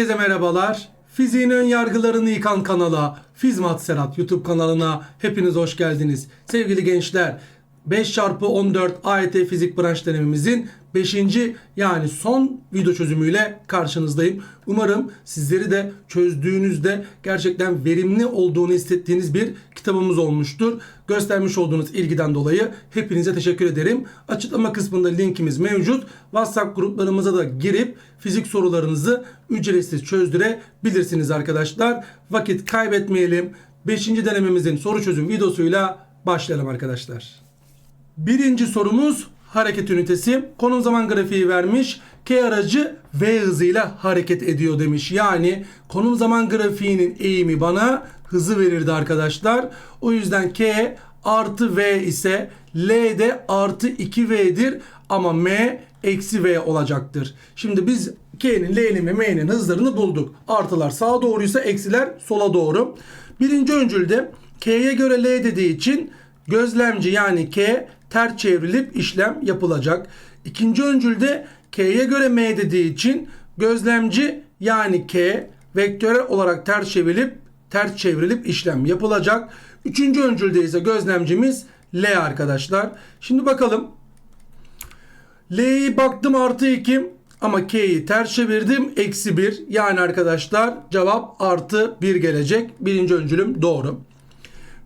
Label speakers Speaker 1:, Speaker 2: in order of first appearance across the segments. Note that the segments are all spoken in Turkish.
Speaker 1: Herkese merhabalar. Fiziğin ön yargılarını yıkan kanala, Fizmat Serhat YouTube kanalına hepiniz hoş geldiniz. Sevgili gençler, 5 çarpı 14 AYT fizik branş denememizin 5. yani son video çözümüyle karşınızdayım. Umarım sizleri de çözdüğünüzde gerçekten verimli olduğunu hissettiğiniz bir kitabımız olmuştur. Göstermiş olduğunuz ilgiden dolayı hepinize teşekkür ederim. Açıklama kısmında linkimiz mevcut. WhatsApp gruplarımıza da girip fizik sorularınızı ücretsiz çözdürebilirsiniz arkadaşlar. Vakit kaybetmeyelim. 5. denememizin soru çözüm videosuyla başlayalım arkadaşlar. Birinci sorumuz hareket ünitesi. Konum zaman grafiği vermiş. K aracı V hızıyla hareket ediyor demiş. Yani konum zaman grafiğinin eğimi bana hızı verirdi arkadaşlar. O yüzden K artı V ise L de artı 2V'dir ama M eksi V olacaktır. Şimdi biz K'nin, L'nin ve M'nin hızlarını bulduk. Artılar sağa doğruysa eksiler sola doğru. Birinci öncülde K'ye göre L dediği için gözlemci yani K ters çevrilip işlem yapılacak. İkinci öncülde K'ye göre M dediği için gözlemci yani K vektörel olarak ters çevrilip ters çevrilip işlem yapılacak. Üçüncü öncülde ise gözlemcimiz L arkadaşlar. Şimdi bakalım. L'yi baktım artı 2 ama K'yi ters çevirdim eksi 1. Yani arkadaşlar cevap artı 1 gelecek. Birinci öncülüm doğru.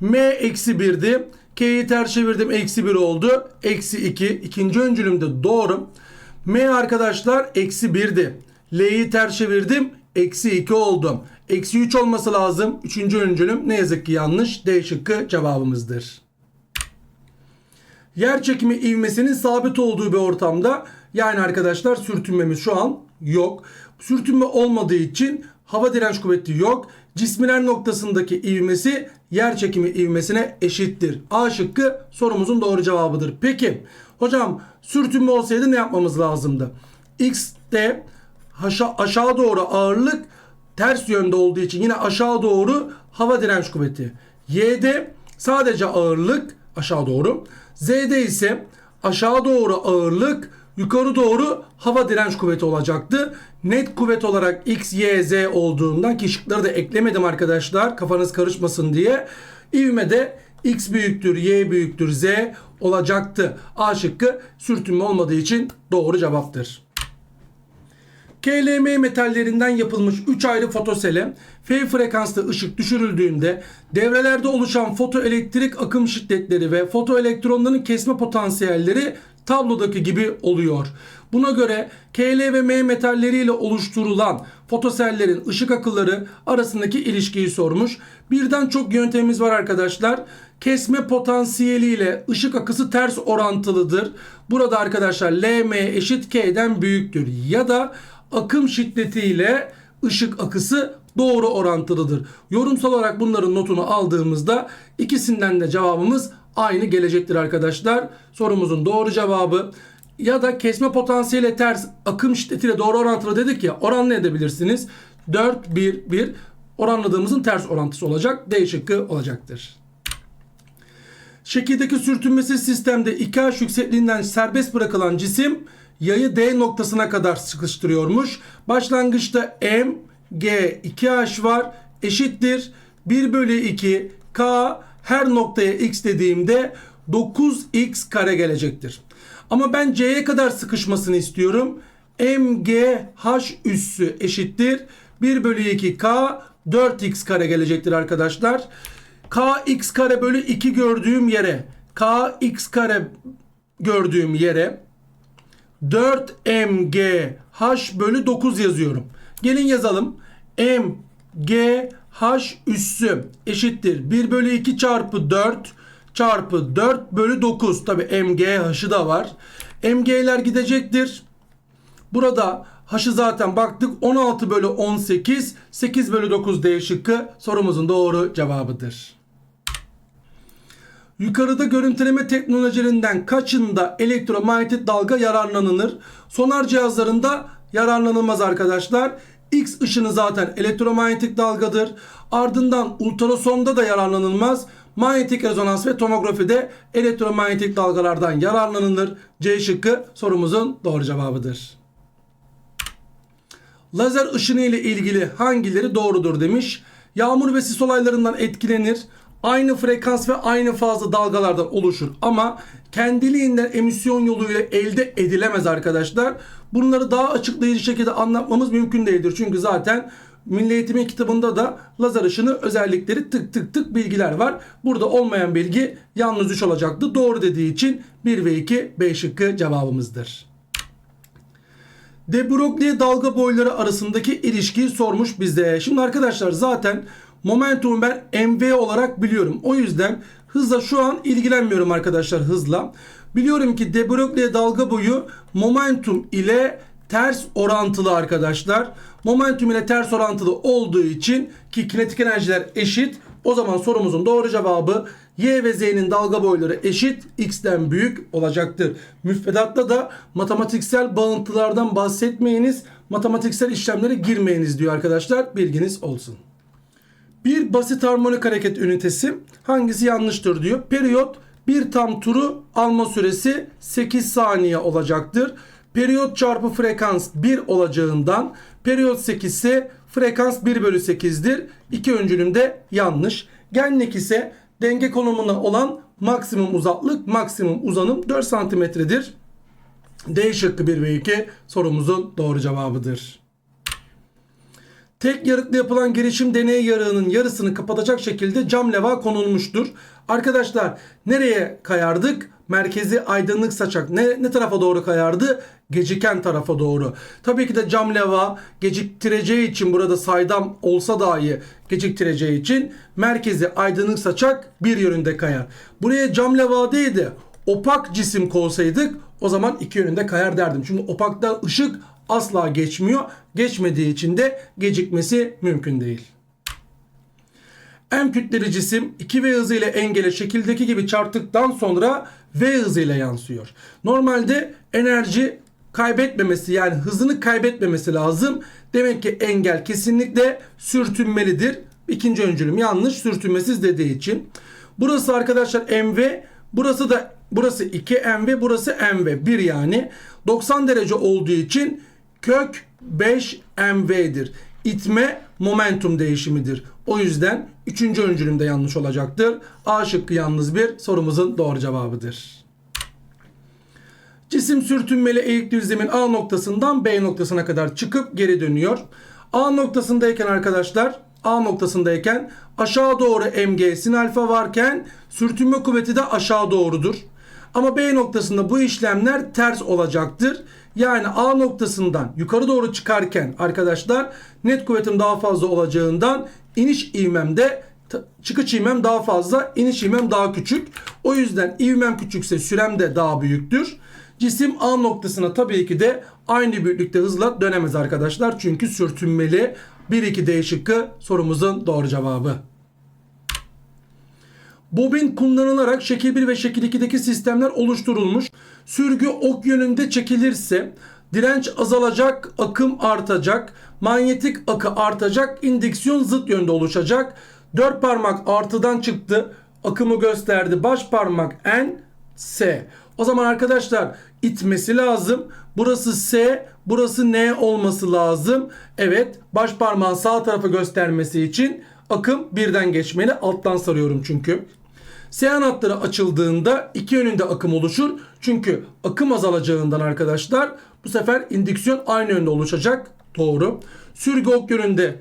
Speaker 1: M eksi 1'di. K'yi ters çevirdim eksi 1 oldu. Eksi 2. İkinci öncülüm de doğru. M arkadaşlar eksi 1'di. L'yi ters çevirdim. Eksi 2 oldu. Eksi 3 olması lazım. Üçüncü öncülüm ne yazık ki yanlış. D şıkkı cevabımızdır. Yer çekimi ivmesinin sabit olduğu bir ortamda yani arkadaşlar sürtünmemiz şu an yok. Sürtünme olmadığı için hava direnç kuvveti yok. Cismiler noktasındaki ivmesi yer çekimi ivmesine eşittir. A şıkkı sorumuzun doğru cevabıdır. Peki hocam sürtünme olsaydı ne yapmamız lazımdı? X'te aşağı, aşağı doğru ağırlık ters yönde olduğu için yine aşağı doğru hava direnç kuvveti. Y'de sadece ağırlık aşağı doğru. Z'de ise aşağı doğru ağırlık yukarı doğru hava direnç kuvveti olacaktı. Net kuvvet olarak X, Y, Z olduğundan ki şıkları da eklemedim arkadaşlar kafanız karışmasın diye. İvmede X büyüktür, Y büyüktür, Z olacaktı. A şıkkı sürtünme olmadığı için doğru cevaptır. KLM metallerinden yapılmış 3 ayrı fotosele F frekanslı ışık düşürüldüğünde devrelerde oluşan fotoelektrik akım şiddetleri ve fotoelektronların kesme potansiyelleri tablodaki gibi oluyor. Buna göre Kl ve M metalleriyle oluşturulan fotosellerin ışık akılları arasındaki ilişkiyi sormuş. Birden çok yöntemimiz var arkadaşlar. Kesme potansiyeliyle ışık akısı ters orantılıdır. Burada arkadaşlar Lm eşit K'den büyüktür. Ya da akım şiddetiyle ışık akısı doğru orantılıdır. Yorumsal olarak bunların notunu aldığımızda ikisinden de cevabımız aynı gelecektir arkadaşlar. Sorumuzun doğru cevabı ya da kesme potansiyeli ters akım şiddetiyle doğru orantılı dedik ya oranlı edebilirsiniz. 4 1 1 oranladığımızın ters orantısı olacak. D şıkkı olacaktır. Şekildeki sürtünmesiz sistemde 2H yüksekliğinden serbest bırakılan cisim yayı D noktasına kadar sıkıştırıyormuş. Başlangıçta M, G, 2H var eşittir. 1 bölü 2 K her noktaya X dediğimde 9X kare gelecektir. Ama ben C'ye kadar sıkışmasını istiyorum. MGH üssü eşittir. 1 bölü 2 K 4X kare gelecektir arkadaşlar. KX kare bölü 2 gördüğüm yere KX kare gördüğüm yere 4MGH bölü 9 yazıyorum. Gelin yazalım. MGH üssü eşittir. 1 bölü 2 çarpı 4 çarpı 4 bölü 9. Tabi MGH'ı da var. MG'ler gidecektir. Burada H'ı zaten baktık 16 bölü 18 8 bölü 9 D şıkkı sorumuzun doğru cevabıdır. Yukarıda görüntüleme teknolojilerinden kaçında elektromanyetik dalga yararlanılır? Sonar cihazlarında yararlanılmaz arkadaşlar. X ışını zaten elektromanyetik dalgadır. Ardından ultrasonda da yararlanılmaz. Manyetik rezonans ve tomografide elektromanyetik dalgalardan yararlanılır. C şıkkı sorumuzun doğru cevabıdır. Lazer ışını ile ilgili hangileri doğrudur demiş. Yağmur ve sis olaylarından etkilenir. Aynı frekans ve aynı fazla dalgalardan oluşur ama kendiliğinden emisyon yoluyla elde edilemez arkadaşlar. Bunları daha açıklayıcı şekilde anlatmamız mümkün değildir. Çünkü zaten Milli Eğitimin kitabında da lazer ışını özellikleri tık tık tık bilgiler var. Burada olmayan bilgi yalnız 3 olacaktı. Doğru dediği için 1 ve 2 B şıkkı cevabımızdır. De Broglie dalga boyları arasındaki ilişkiyi sormuş bize. Şimdi arkadaşlar zaten momentumu ben mv olarak biliyorum. O yüzden hızla şu an ilgilenmiyorum arkadaşlar hızla. Biliyorum ki De Broglie dalga boyu momentum ile ters orantılı arkadaşlar. Momentum ile ters orantılı olduğu için ki kinetik enerjiler eşit. O zaman sorumuzun doğru cevabı Y ve Z'nin dalga boyları eşit X'ten büyük olacaktır. Müfredatta da matematiksel bağıntılardan bahsetmeyiniz, matematiksel işlemlere girmeyiniz diyor arkadaşlar. Bilginiz olsun. Bir basit harmonik hareket ünitesi hangisi yanlıştır diyor. Periyot bir tam turu alma süresi 8 saniye olacaktır. Periyot çarpı frekans 1 olacağından periyot 8 ise frekans 1 bölü 8'dir. İki öncülüm de yanlış. Genlik ise denge konumuna olan maksimum uzaklık, maksimum uzanım 4 santimetredir. D şıkkı 1 ve 2 sorumuzun doğru cevabıdır. Tek yarıklı yapılan girişim deney yarığının yarısını kapatacak şekilde cam leva konulmuştur. Arkadaşlar nereye kayardık? Merkezi aydınlık saçak ne, ne tarafa doğru kayardı? Geciken tarafa doğru. Tabii ki de cam leva geciktireceği için burada saydam olsa dahi geciktireceği için merkezi aydınlık saçak bir yönünde kayar. Buraya cam leva değil de opak cisim koysaydık o zaman iki yönünde kayar derdim. Çünkü opakta ışık asla geçmiyor. Geçmediği için de gecikmesi mümkün değil. M kütleli cisim 2V hızıyla engele şekildeki gibi çarptıktan sonra V hızıyla yansıyor. Normalde enerji kaybetmemesi yani hızını kaybetmemesi lazım. Demek ki engel kesinlikle sürtünmelidir. İkinci öncülüm yanlış sürtünmesiz dediği için. Burası arkadaşlar MV burası da burası 2 MV burası MV 1 yani 90 derece olduğu için kök 5 MV'dir. İtme momentum değişimidir. O yüzden üçüncü öncülüm de yanlış olacaktır. A şıkkı yalnız bir sorumuzun doğru cevabıdır. Cisim sürtünmeli eğik düzlemin A noktasından B noktasına kadar çıkıp geri dönüyor. A noktasındayken arkadaşlar A noktasındayken aşağı doğru mg sin alfa varken sürtünme kuvveti de aşağı doğrudur. Ama B noktasında bu işlemler ters olacaktır. Yani A noktasından yukarı doğru çıkarken arkadaşlar net kuvvetim daha fazla olacağından iniş ivmemde çıkış ivmem daha fazla, iniş ivmem daha küçük. O yüzden ivmem küçükse sürem de daha büyüktür. Cisim A noktasına tabii ki de aynı büyüklükte hızla dönemez arkadaşlar. Çünkü sürtünmeli. 1-2 D şıkkı sorumuzun doğru cevabı. Bobin kullanılarak şekil 1 ve şekil 2'deki sistemler oluşturulmuş. Sürgü ok yönünde çekilirse direnç azalacak, akım artacak, manyetik akı artacak, indüksiyon zıt yönde oluşacak. Dört parmak artıdan çıktı, akımı gösterdi. Baş parmak N, S. O zaman arkadaşlar itmesi lazım. Burası S, burası N olması lazım. Evet, baş parmağın sağ tarafı göstermesi için akım birden geçmeli. Alttan sarıyorum çünkü. Seyan hatları açıldığında iki yönünde akım oluşur. Çünkü akım azalacağından arkadaşlar bu sefer indüksiyon aynı yönde oluşacak. Doğru. Sürgü ok yönünde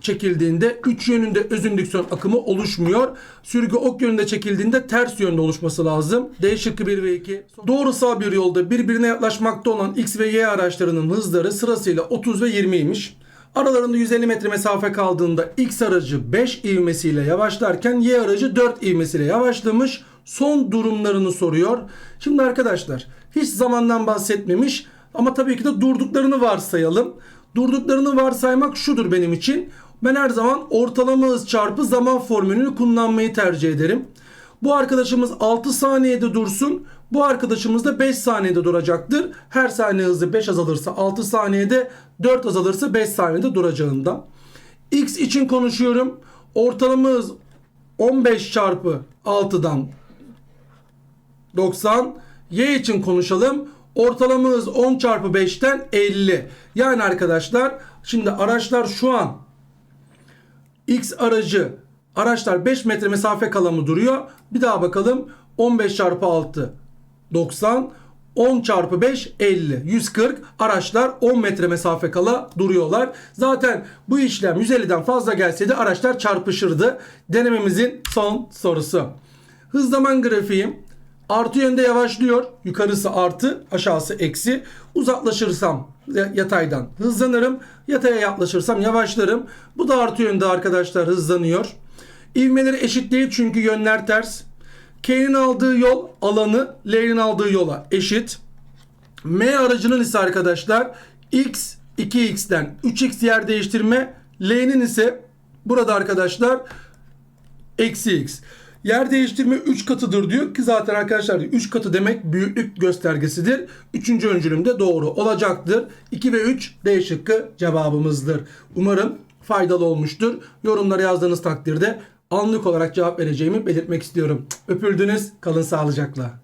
Speaker 1: çekildiğinde 3 yönünde öz indüksiyon akımı oluşmuyor. Sürgü ok yönünde çekildiğinde ters yönde oluşması lazım. D şıkkı 1 ve 2. Doğrusal bir yolda birbirine yaklaşmakta olan X ve Y araçlarının hızları sırasıyla 30 ve 20'ymiş. Aralarında 150 metre mesafe kaldığında X aracı 5 ivmesiyle yavaşlarken Y aracı 4 ivmesiyle yavaşlamış. Son durumlarını soruyor. Şimdi arkadaşlar hiç zamandan bahsetmemiş ama tabii ki de durduklarını varsayalım. Durduklarını varsaymak şudur benim için. Ben her zaman ortalama hız çarpı zaman formülünü kullanmayı tercih ederim. Bu arkadaşımız 6 saniyede dursun. Bu arkadaşımız da 5 saniyede duracaktır. Her saniye hızı 5 azalırsa 6 saniyede, 4 azalırsa 5 saniyede duracağından. X için konuşuyorum. Ortalama hız 15 çarpı 6'dan 90. Y için konuşalım. Ortalama hız 10 çarpı 5'ten 50. Yani arkadaşlar Şimdi araçlar şu an X aracı araçlar 5 metre mesafe kala mı duruyor? Bir daha bakalım. 15 çarpı 6 90 10 çarpı 5 50 140 araçlar 10 metre mesafe kala duruyorlar. Zaten bu işlem 150'den fazla gelseydi araçlar çarpışırdı. Denememizin son sorusu. Hız zaman grafiğim artı yönde yavaşlıyor. Yukarısı artı aşağısı eksi. Uzaklaşırsam ya- yataydan hızlanırım. Yataya yaklaşırsam yavaşlarım. Bu da artı yönde arkadaşlar hızlanıyor. İvmeleri eşit değil çünkü yönler ters. K'nin aldığı yol alanı L'nin aldığı yola eşit. M aracının ise arkadaşlar X 2X'ten 3X yer değiştirme. L'nin ise burada arkadaşlar eksi X. Yer değiştirme 3 katıdır diyor ki zaten arkadaşlar 3 katı demek büyüklük göstergesidir. Üçüncü öncülüm de doğru olacaktır. 2 ve 3 D şıkkı cevabımızdır. Umarım faydalı olmuştur. Yorumlara yazdığınız takdirde anlık olarak cevap vereceğimi belirtmek istiyorum. Öpüldünüz. Kalın sağlıcakla.